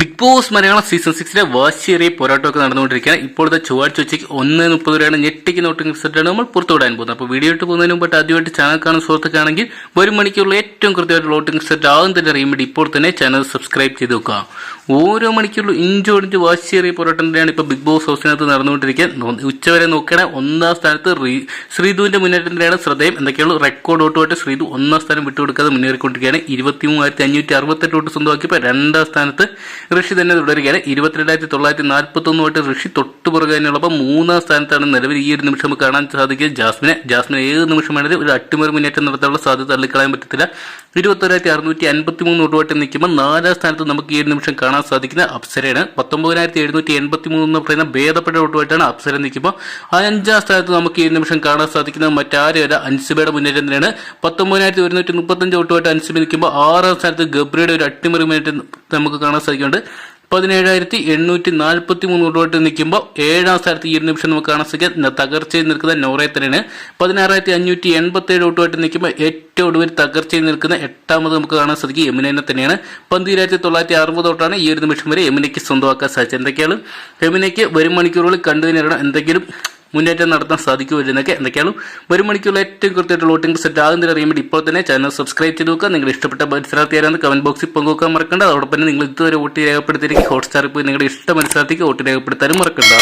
Big Boss Malayalam season സിക്സിലെ വാശിയേറിയ പോരാട്ടമൊക്കെ നടന്നുകൊണ്ടിരിക്കുകയാണ്. ഇപ്പോഴത്തെ ചൊവ്വാഴ്ച ഉച്ചയ്ക്ക് ഒന്ന് മുപ്പത് വരെയാണ് ഞെട്ടിക്കുന്ന നോട്ടിംഗ് റിസൾട്ടാണ് നമ്മൾ പുറത്തുവിടാൻ പോകുന്നത്. അപ്പോൾ വീഡിയോ ഇട്ട് പോകുന്നതിന് മുമ്പ് ആദ്യമായിട്ട് ചാനൽ കാണുന്ന സുഹൃത്തുക്കാണെങ്കിൽ വരും മണിക്കൂറിൽ ഏറ്റവും കൃത്യമായിട്ട് ലോട്ടിംഗ് റിസൾട്ട് ആകും തന്നെ റീമിഡി ഇപ്പോൾ തന്നെ ചാനൽ സബ്സ്ക്രൈബ് ചെയ്ത് വെക്കുക. ഓരോ മണിക്കൂറിലും ഇഞ്ചോടിഞ്ച് വാശിയേറിയ പോരാട്ടം തന്നെയാണ് ഇപ്പോൾ ബിഗ് ബോസ് ഹൗസിനകത്ത് നടന്നുകൊണ്ടിരിക്കുക. ഉച്ചവരെ നോക്കണേ ഒന്നാം സ്ഥാനത്ത് ശ്രീധുവിന്റെ മുന്നേറ്റത്തിലാണ് ശ്രദ്ധേയം. എന്തൊക്കെയുള്ള? റെക്കോർഡ് ഓട്ടുമായിട്ട് ശ്രീധു ഒന്നാം സ്ഥാനം വിട്ടുകൊടുക്കാതെ മുന്നേറിക്കൊണ്ടിരിക്കുകയാണ്. ഇരുപത്തി മൂവായിരത്തി അഞ്ഞൂറ്റി അറുപത്തെട്ട് വോട്ട് സ്വന്തമാക്കിയപ്പോൾ രണ്ടാം സ്ഥാനത്ത് ഋഷി തന്നെ തുടരുകയാണ്. ഇരുപത്തിരണ്ടായിരത്തി തൊള്ളായിരത്തി നാൽപ്പത്തി ഒന്ന് ഋഷി തൊട്ടു പുറകെ തന്നെയുള്ളപ്പോൾ മൂന്നാം സ്ഥാനത്താണ് നിലവിൽ ഈ ഒരു നിമിഷം കാണാൻ സാധിക്കുക ജാസ്മിനെ. ജാസ്മിനെ ഏത് നിമിഷം വേണമെങ്കിലും ഒരു അട്ടിമറി മുന്നേറ്റം നടത്താനുള്ള സാധ്യത തള്ളിക്കളയാൻ പറ്റത്തില്ല. ഇരുപത്തൊരായിരത്തി അറുന്നൂറ്റി അൻപത്തി മൂന്ന് വോട്ടുമായിട്ട് നിൽക്കുമ്പോൾ നാലാം സ്ഥാനത്ത് നമുക്ക് ഈ ഒരു നിമിഷം കാണാൻ സാധിക്കുന്ന അപ്സരയാണ്. പത്തൊമ്പതിനായിരത്തി എഴുന്നൂറ്റി എൺപത്തി മൂന്ന് എന്ന് പറയുന്ന ഭേദപ്പെട്ട വോട്ടുമായിട്ടാണ് അപ്സര നിൽക്കുമ്പോൾ. അഞ്ചാം സ്ഥാനത്ത് നമുക്ക് ഈ നിമിഷം കാണാൻ സാധിക്കുന്നത് മറ്റാരുമല്ല അൻസിബയുടെ മുന്നേറ്റം തന്നെയാണ്. പത്തൊമ്പതിനായിരത്തി ഒരുന്നൂറ്റി മുപ്പത്തഞ്ച് വോട്ടുമായിട്ട് അൻസിബ നിൽക്കുമ്പോൾ ആറാം സ്ഥാനത്ത് ഗബ്രിയുടെ ഒരു അട്ടിമറി മുന്നേറ്റം നമുക്ക് കാണാൻ സാധിക്കുന്നുണ്ട്. പതിനേഴായിരത്തി എണ്ണൂറ്റി നാൽപ്പത്തി മൂന്ന് വോട്ടുമായിട്ട് നിൽക്കുമ്പോൾ ഏഴാം സ്ഥാനത്ത് ഈ ഒരു നിമിഷം നമുക്ക് കാണാൻ സാധിക്കുക തകർച്ചയിൽ നിൽക്കുന്ന നോറേത്തനാണ്. തന്നെയാണ് പതിനാറായിരത്തി അഞ്ഞൂറ്റി എൺപത്തി ഏഴ് റോട്ടുമായിട്ട് നിൽക്കുമ്പോൾ ഏറ്റവും ഒടുവിൽ തകർച്ചയിൽ നിൽക്കുന്ന എട്ടാമത് നമുക്ക് കാണാൻ സാധിക്കും. യമുനെ തന്നെയാണ്. പന്തിരായിരത്തി തൊള്ളായിരത്തി അറുപത് തൊട്ടാണ് ഈ ഒരു നിമിഷം വരെ യമുനയ്ക്ക് സ്വന്തമാക്കാൻ സാധിച്ചത്. എന്തൊക്കെയാണ്? യമുനയ്ക്ക് വരും മണിക്കൂറുകളിൽ കണ്ടതിനിടണം എന്തെങ്കിലും മുന്നേറ്റം നടത്താൻ സാധിക്കുമല്ലെന്നൊക്കെ എന്തൊക്കെയാണ് ഒരു മണിക്കുള്ള ഏറ്റവും കൃത്യമായിട്ട് വോട്ടിംഗ് സെറ്റ് ആകുന്ന അറിയുമ്പോൾ ഇപ്പോൾ തന്നെ ചാനൽ സബ്സ്ക്രൈബ് ചെയ്ത് നോക്കുക. നിങ്ങൾ ഇഷ്ടപ്പെട്ട മത്സരാർത്ഥി ആരാന്ന് കമന്റ് ബോക്സിൽ പങ്കുവെക്കാൻ മറക്കണ്ട. അതോടൊപ്പം തന്നെ നിങ്ങൾ ഇതുവരെ വോട്ട് രേഖപ്പെടുത്തിയിരിക്കും ഹോട്ട്സ്റ്റാറിൽ പോയി നിങ്ങളുടെ ഇഷ്ട മത്സരാർത്ഥിക്ക് വോട്ട് രേഖപ്പെടുത്താനും മറക്കണ്ട.